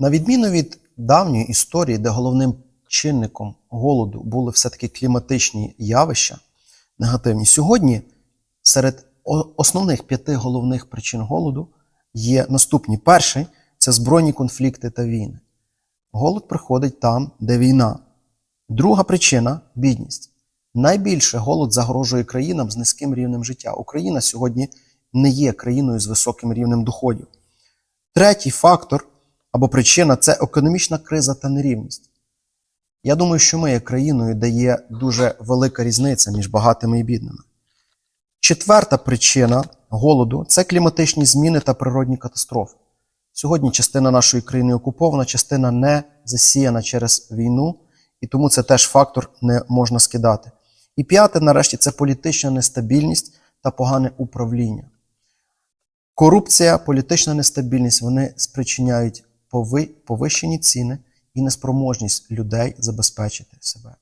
На відміну від давньої історії, де головним чинником голоду були все-таки кліматичні явища негативні, сьогодні серед основних п'яти головних причин голоду є наступні. Перший це збройні конфлікти та війни. Голод приходить там, де війна. Друга причина бідність. Найбільше голод загрожує країнам з низьким рівнем життя. Україна сьогодні не є країною з високим рівнем доходів. Третій фактор або причина це економічна криза та нерівність. Я думаю, що ми є країною, де є дуже велика різниця між багатими і бідними. Четверта причина голоду це кліматичні зміни та природні катастрофи. Сьогодні частина нашої країни окупована, частина не засіяна через війну, і тому це теж фактор не можна скидати. І п'яте, нарешті, це політична нестабільність та погане управління. Корупція, політична нестабільність вони спричиняють повищені ціни і неспроможність людей забезпечити себе.